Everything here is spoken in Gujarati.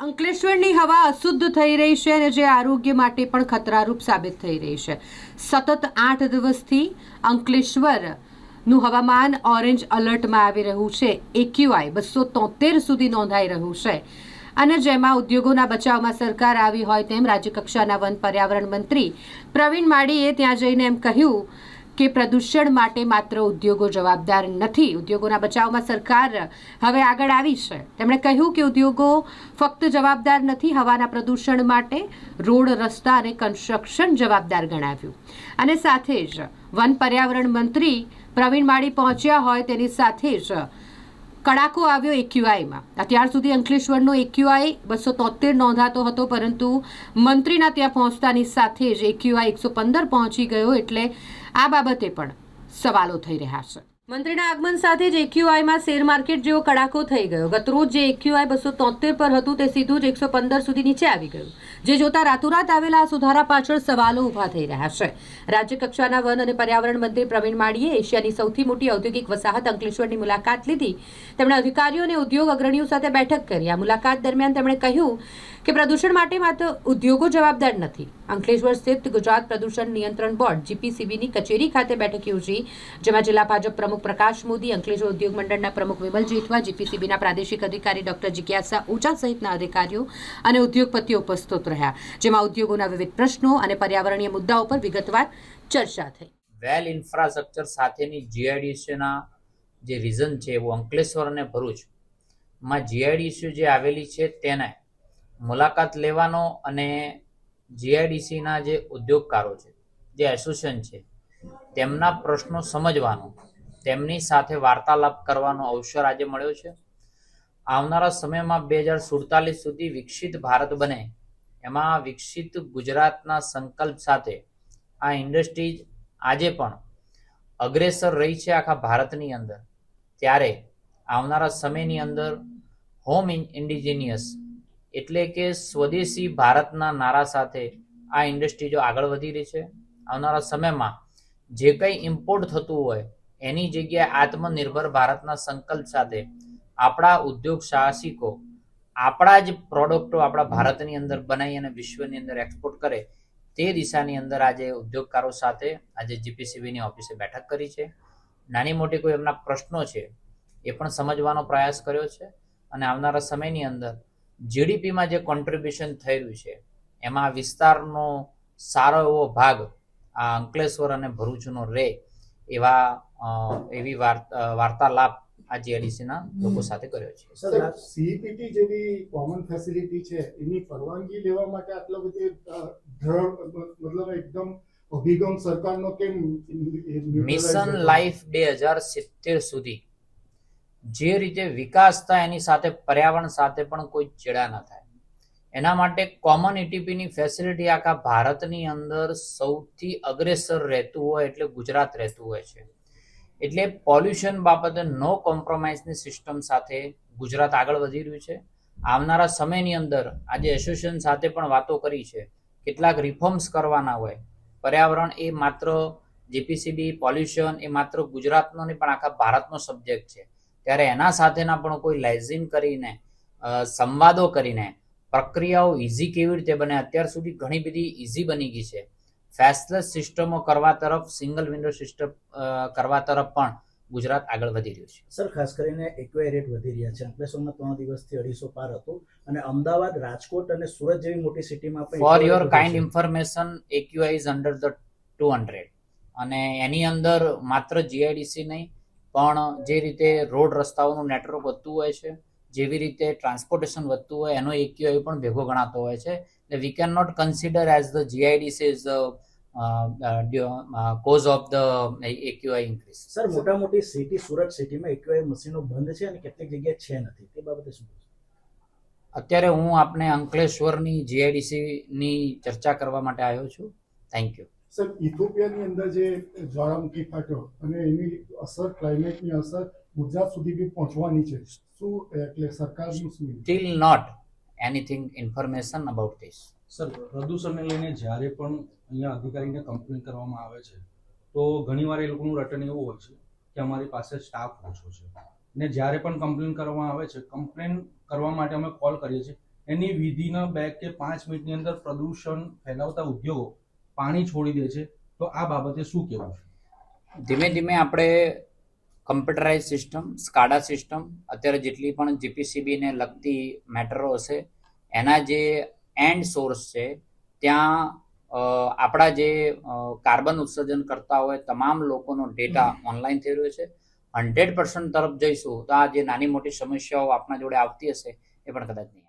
અંકલેશ્વરની હવા અશુદ્ધ થઈ રહી છે અને જે આરોગ્ય માટે પણ ખતરારૂપ સાબિત થઈ રહી છે. સતત આઠ દિવસથી અંકલેશ્વરનું હવામાન ઓરેન્જ અલર્ટમાં આવી રહ્યું છે. એક્યુઆઈ બસો તોતેર સુધી નોંધાઈ રહ્યું છે. અને જેમાં ઉદ્યોગોના બચાવમાં સરકાર આવી હોય તેમ રાજ્યકક્ષાના વન પર્યાવરણ મંત્રી પ્રવીણ માળીએ ત્યાં જઈને એમ કહ્યું કે પ્રદૂષણ માટે માત્ર ઉદ્યોગો જવાબદાર નથી. ઉદ્યોગોના બચાવમાં સરકાર હવે આગળ આવી છે. તેમણે કહ્યું કે ઉદ્યોગો ફક્ત જવાબદાર નથી, હવાના પ્રદૂષણ માટે રોડ, રસ્તા અને કન્સ્ટ્રક્શન જવાબદાર ગણાવ્યું. અને સાથે જ વન પર્યાવરણ મંત્રી પ્રવીણ માળી પહોંચ્યા હોય તેની સાથે જ કડાકો આવ્યો એક્યુઆઈમાં અત્યાર સુધી અંકલેશ્વરનો એક્યુઆઈ બસો તોતેર નોંધાતો હતો, પરંતુ મંત્રીના ત્યાં પહોંચતાની સાથે જ એક્યુઆઈ એકસો પંદર પહોંચી ગયો, એટલે આ બાબતે પણ સવાલો થઈ રહ્યા છે. મંત્રીના આગમન સાથે જ એક્યુઆઈમાં શેર માર્કેટ જેવો કડાકો થઈ ગયો. ગતરોજ જે એક્યુઆઈ બસો તોતેર પર હતું તે સીધું જ એકસો પંદર સુધી નીચે આવી ગયું. જે જોતા રાતોરાત આવેલા આ સુધારા પાછળ સવાલો ઊભા થઈ રહ્યા છે. રાજ્ય કક્ષાના વન અને પર્યાવરણ મંત્રી પ્રવીણ માળીએ એશિયાની સૌથી મોટી ઔદ્યોગિક વસાહત અંકલેશ્વરની મુલાકાત લીધી. તેમણે અધિકારીઓ અને ઉદ્યોગ અગ્રણીઓ સાથે બેઠક કરી. આ મુલાકાત દરમિયાન તેમણે કહ્યું કે પ્રદૂષણ માટે માત્ર ઉદ્યોગો જવાબદાર નથી. અંકલેશ્વર સ્થિત ગુજરાત પ્રદૂષણ નિયંત્રણ બોર્ડ જીપીસીબીની કચેરી ખાતે બેઠક યોજી, જેમાં જિલ્લા ભાજપ પ્રમુખ પ્રકાશ મોદી અંકલેશ્વર ઉદ્યોગ મંડળના પ્રમુખ વિમલ જેઠવા, જીપીસીબીના પ્રાદેશિક અધિકારી ડોક્ટર જિજ્ઞાસા ઊંચા સહિતના અધિકારીઓ અને ઉદ્યોગપતિઓ ઉપસ્થિત રહ્યા. જેમાં ઉદ્યોગોના વિવિધ પ્રશ્નો અને પર્યાવરણીય મુદ્દાઓ પર વિગતવાર ચર્ચા થઈ. વેલ ઇન્ફ્રાસ્ટ્રક્ચર સાથેની જીઆઈડીસીના જે રીઝન છે એવું અંકલેશ્વર અને ભરૂચમાં જીઆઈડીસી જે આવેલી છે, તેને મુલાકાત લેવાનો અને જીઆઈડીસીના જે ઉદ્યોગકારો છે, જે એસોસિએશન છે, તેમના પ્રશ્નો સમજવાનો તેમની સાથે વાર્તાલાપ કરવાનો અવસર આજે મળ્યો છે. આવનારા સમયમાં બે હજાર સુડતાલીસ સુધી વિકસિત ભારત બને. એમાં વિકસિત ગુજરાતના સંકલ્પ સાથે આ ઇન્ડસ્ટ્રીઝ આજે પણ અગ્રેસર રહી છે આખા ભારતની અંદર. ત્યારે આવનારા સમયની અંદર હોમ ઇન્ડિજિનિયસ એટલે કે સ્વદેશી ભારતના નારા સાથે આ ઇન્ડસ્ટ્રીઝો આગળ વધી રહી છે. આવનારા સમયમાં જે કંઈ ઇમ્પોર્ટ થતું હોય એની જગ્યાએ આત્મનિર્ભર ભારતના સંકલ્પ સાથે આપણા ઉદ્યોગ સાહસિકો આપણા જ પ્રોડક્ટો આપણા ભારતની અંદર બનાવી અને વિશ્વની અંદર એક્સપોર્ટ કરે તે દિશાની અંદર આજે ઉદ્યોગકારો સાથે આજે જીપીસીબીની ઓફિસે બેઠક કરી છે. નાની મોટી કોઈ એમના પ્રશ્નો છે એ પણ સમજવાનો પ્રયાસ કર્યો છે અને આવનારા સમયની અંદર જીડીપીમાં જે કોન્ટ્રીબ્યુશન થઈ રહ્યું છે એમાં વિસ્તારનો સારો એવો ભાગ આ અંકલેશ્વર અને ભરૂચનો રે એવા એવી વાર્તાલાપ આ જીઆઈડીસીના લોકો સાથે કર્યો છે. સર સીપીટી જેવી કોમન ફેસિલિટી છે એની પરવાનગી લેવા માટે આટલો બધી મતલબ એકદમ અભિગમ સરકારનો કેમ મિશન લાઈફ બે હજાર સિત્તેર સુધી જે રીતે વિકાસ થાય એની સાથે પર્યાવરણ સાથે પણ કોઈ ચેડા ન થાય. એના માટે કોમન ઇટીપીની ફેસિલિટી આખા ભારતની અંદર સૌથી અગ્રેસર રહેતું હોય એટલે ગુજરાત રહેતું હોય છે. એટલે પોલ્યુશન બાબતે નો કોમ્પ્રોમાઇઝની સિસ્ટમ સાથે ગુજરાત આગળ વધી રહ્યું છે. આવનારા સમયની અંદર આજે એસોસિએશન સાથે પણ વાતો કરી છે. કેટલાક રિફોર્મ્સ કરવાના હોય. પર્યાવરણ એ માત્ર જીપીસીબી પોલ્યુશન એ માત્ર ગુજરાતનો નહીં, પણ આખા ભારતનો સબ્જેક્ટ છે. ત્યારે એના સાથેના પણ કોઈ લાઇઝિન કરીને સંવાદો કરીને પ્રક્રિયાઓ ઇઝી કેવી રીતે બને, અત્યાર સુધી ઘણી બધી ઇઝી બની ગઈ છે. ફેસલેસ સિસ્ટમો કરવા તરફ સિંગલ વિન્ડો સિસ્ટમ કરવા તરફ પણ ગુજરાત આગળ વધી રહ્યું છે. સર ખાસ કરીને એક્વાય રેટ વધી રહ્યા છે. અંકલેશ્વરમાં ત્રણ દિવસથી અઢીસો પાર હતો અને અમદાવાદ રાજકોટ અને સુરત જેવી મોટી સિટીમાં પણ for your kind information AQI is under the two hundred અને એની અંદર માત્ર જીઆઈડીસી નહીં પણ જે રીતે રોડ રસ્તાઓનું નેટવર્ક વધતું હોય છે જેવી રીતે ટ્રાન્સપોર્ટેશન વધતું હોય એનો એક્યુઆઈ પણ ભેગો ગણાતો હોય છે. એટલે we can not consider as the GIDC is cause of the AQI increase sir મોટા મોટી સિટી સુરત સિટીમાં એક્યુઆઈ મશીનો બંધ છે અને કેટલીક જગ્યાએ છે નથી. તે બાબતે શું? અત્યારે હું આપને અંકલેશ્વરની જીઆઈડીસીની ચર્ચા કરવા માટે આવ્યો છું. થેન્ક યુ સર ઇથોપિયાની અંદર જે જ્વાળામુખી ફાટ્યો અને એની અસર ક્લાઇમેટની અસર ગુજરાત સુધી બી પહોંચવાની છે. શું એટલે સરકારનું શું still not anything information about this sir પ્રદૂષણને લઈને જ્યારે પણ અહીંયા અધિકારીને કમ્પ્લેન કરવામાં આવે છે. તો ઘણીવાર એ લોકોનું રટન એવું હોય છે કે અમારી પાસે સ્ટાફ ઓછો છે. ને જ્યારે પણ કમ્પ્લેન કરવામાં આવે છે કમ્પ્લેન કરવા માટે અમે કોલ કરીએ છીએ. એની વિધિના બે કે પાંચ મિનિટની અંદર પ્રદૂષણ ફેલાવતા ઉદ્યોગો પાણી છોડી દે છે. તો આ બાબતે શું કહેવું છે? ધીમે ધીમે આપણે કમ્પ્યુટરાઇઝ સિસ્ટમ સ્કાડા સિસ્ટમ અત્યારે જેટલી પણ જીપીસીબીને લગતી મેટરો હશે, એના જે એન્ડ સોર્સ છે, ત્યાં આપણા જે કાર્બન ઉત્સર્જન કરતા હોય તમામ લોકોનો ડેટા ઓનલાઈન થઈ રહ્યો છે. હંડ્રેડ પર્સન્ટ તરફ જઈશું તો આ જે નાની મોટી સમસ્યાઓ આપણા જોડે આવતી હશે એ પણ કદાચ નહીં.